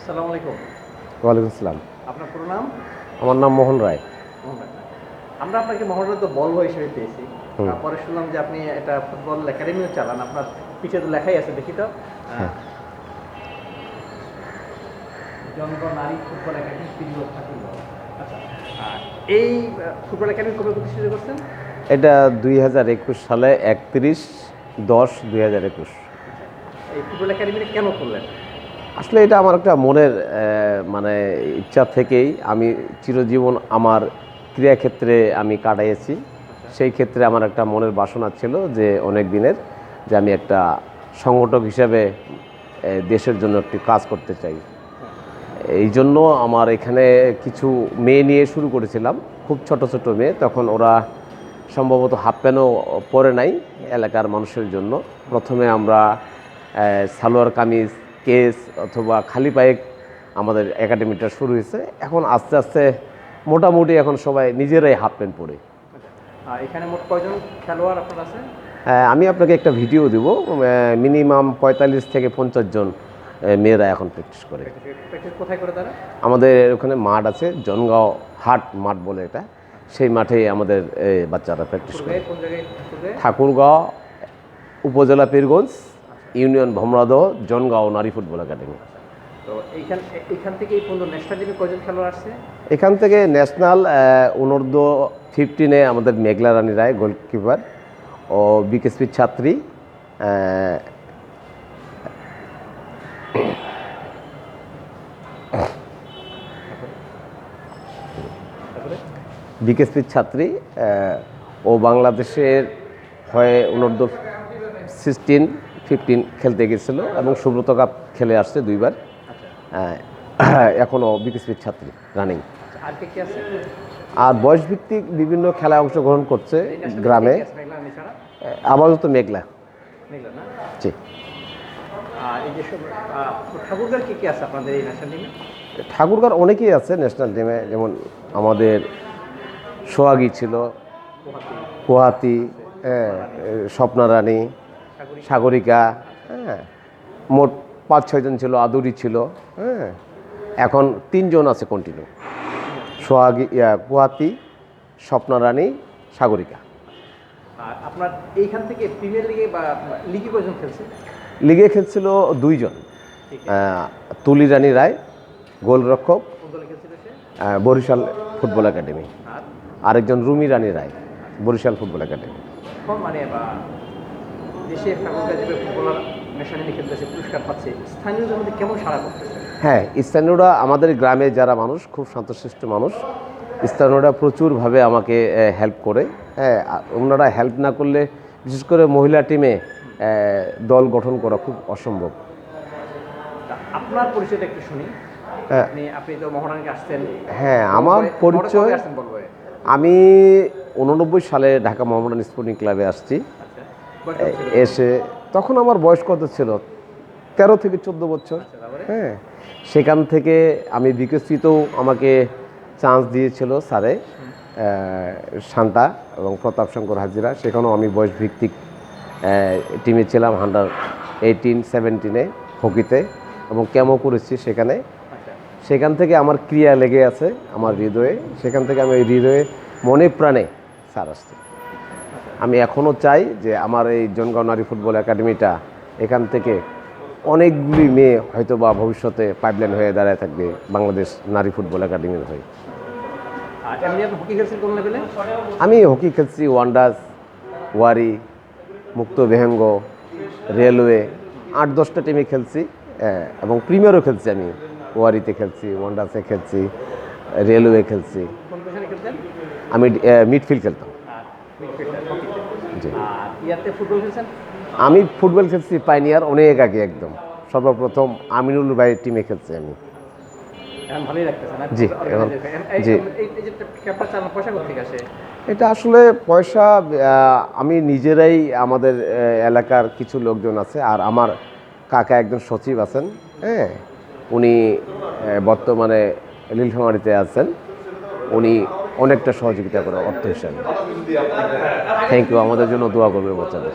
আসসালামু আলাইকুম। ওয়ালাইকুম আসসালাম। আপনার পুরো নাম? আমার নাম মোহন রায়। আমরা আপনাকে মহারাজ বল বয় হিসেবে পেয়েছি। হুম। পরে শুনলাম যে আপনি একটা ফুটবল একাডেমিও চালান। আপনার পিঠে তো লেখাই আছে দেখি তো। হ্যাঁ। জনগ নারী ফুটবল একাডেমি আচ্ছা এই ফুটবল একাডেমি কবে প্রতিষ্ঠিত করছেন? এটা দুই হাজার একুশ সালে একত্রিশ দশ দুই হাজার একুশ। এই ফুটবল একাডেমিটা কেন করলেন? আসলে এটা আমার একটা মনের মানে ইচ্ছা থেকেই আমি চিরজীবন আমার ক্রিয়াক্ষেত্রে আমি কাটাইয়েছি। সেই ক্ষেত্রে আমার একটা মনের বাসনা ছিল যে অনেক দিনের যে আমি একটা সংগঠক হিসাবে দেশের জন্য একটি কাজ করতে চাই। এই জন্য আমার এখানে কিছু মেয়ে নিয়ে শুরু করেছিলাম। খুব ছোট ছোট মেয়ে। তখন ওরা সম্ভবত হাফ প্যান্টও পরে নাই এলাকার মানুষের জন্য। প্রথমে আমরা সালোয়ার কামিজ কেস অথবা খালি পায়ে আমাদের একাডেমিটা শুরু হয়েছে। এখন আস্তে আস্তে মোটামুটি এখন সবাই নিজেরাই হাফ প্যান্ট পরে। এখানে মোট কয়জন খেলোয়াড় আপনার আছে? আমি আপনাকে একটা ভিডিও দেব। মিনিমাম পঁয়তাল্লিশ থেকে পঞ্চাশ জন মেয়েরা এখন প্র্যাকটিস করে। কোথায় করে তারা? আমাদের ওখানে মাঠ আছে জনগাঁও হাট মাঠ বলে এটা। সেই মাঠে আমাদের বাচ্চারা প্র্যাকটিস করে। ঠাকুরগাঁও উপজেলা পীরগঞ্জ ইউনিয়ন ভমরাদহ জনগাঁও নারী ফুটবল একাডেমি। এখান থেকে ন্যাশনাল অনূর্ধ্ব ফিফটিনে আমাদের মেঘলা রানী রায় গোলকিপার ও বিকেএসপির ছাত্রী বিকেএসপির ছাত্রী ও বাংলাদেশের হয়ে অনূর্ধ্ব সিক্সটিন ফিফটিন খেলতে গেছিল এবং সুব্রত কাপ খেলে আসছে দুইবার। আচ্ছা। এখনও বিকেএসপির ছাত্রী রানিং। আচ্ছা, আর বয়স কি আছে? আর বয়সভিত্তিক বিভিন্ন খেলায় অংশগ্রহণ করছে গ্রামে। আপাতত মেঘলা। জি। ঠাকুরগার অনেকেই আছে ন্যাশনাল টিমে যেমন আমাদের সোহাগী ছিল পোহাতি হ্যাঁ স্বপ্না রানী। সাগরিকা হ্যাঁ মোট পাঁচ ছয়জন ছিল আদুরি ছিল হ্যাঁ এখন তিনজন আছে কন্টিনিউ সোহাগী ইয়া, গুয়াহাটি স্বপ্না রানী সাগরিকা। আর আপনার এইখান থেকে প্রিমিয়ার লিগে বা লিগে কয়জন খেলছে? লিগে খেলছিল দুইজন। তুলি রানী রায় গোলরক্ষক বরিশাল ফুটবল একাডেমি। আর? আরেকজন রুমি রানী রায় বরিশাল ফুটবল একাডেমি। মানে দেশের ফুটবলার টিমে খেলতেছে পুরস্কার পাচ্ছে। স্থানীয়দের মধ্যে কেমন সাড়া করতেছে? হ্যাঁ স্থানীয়রা আমাদের গ্রামে যারা মানুষ খুব শান্তশিষ্ট মানুষ স্থানীয়রা প্রচুরভাবে আমাকে হেল্প করে। হ্যাঁ ওনারা হেল্প না করলে বিশেষ করে মহিলা টিমে দল গঠন করা খুব অসম্ভব। আপনার পরিচয়টা একটু শুনি। হ্যাঁ। আপনি আপনি তো মহারানীকে আসছেন। হ্যাঁ আমার পরিচয় আমি উননব্বই সালে ঢাকা মোহামেডান স্পোর্টিং ক্লাবে আসছি। এসে তখন আমার বয়স কত ছিল? তেরো থেকে চোদ্দ বছর। আচ্ছা, হ্যাঁ। সেখান থেকে আমি বিকশিতও আমাকে চান্স দিয়েছিল স্যারে শান্তা এবং প্রতাপ শঙ্কর হাজিরা। সেখানেও আমি বয়স ভিত্তিক টিমে ছিলাম হান্ডার এইটিন সেভেন্টিনে হকিতে এবং ক্যামও করেছি সেখানে। আচ্ছা। সেখান থেকে আমার ক্রিয়া লেগে আছে আমার হৃদয়ে। সেখান থেকে আমি হৃদয়ে মনে প্রাণে স্যার আসছি। আমি এখনও চাই যে আমার এই জনগাঁও নারী ফুটবল একাডেমিটা এখান থেকে অনেকগুলি মেয়ে হয়তো বা ভবিষ্যতে পাইপলাইন হয়ে দাঁড়ায় থাকবে বাংলাদেশ নারী ফুটবল একাডেমির হয়ে। আমি হকি খেলছি ওয়ান্ডাস ওয়ারি মুক্ত বেহেঙ্গ রেলওয়ে আট দশটা টিমে খেলছি এবং প্রিমিয়ারও খেলছি আমি। ওয়ারিতে খেলছি ওয়ান্ডাসে খেলছি রেলওয়ে খেলছি। আমি মিডফিল্ড খেলতাম। আর ইয়াতে ফুটবল খেলছেন? আমি ফুটবল খেলছি পাইনিয়ার অনেক আগে একদম। সর্বপ্রথম আমিনুল ভাইয়ের টিমে খেলছি আমি। জি, জি। এটা আসলে পয়সা আমি নিজেরাই আমাদের এলাকার কিছু লোকজন আছে আর আমার কাকা একজন সচিব আছেন হ্যাঁ? উনি বর্তমানে লীলফামারিতে আছেন। উনি অনেকটা সহযোগিতা করে অর্থ হিসাবে। থ্যাংক ইউ আমাদের জন্য দোয়া করবে বাচ্চাদের।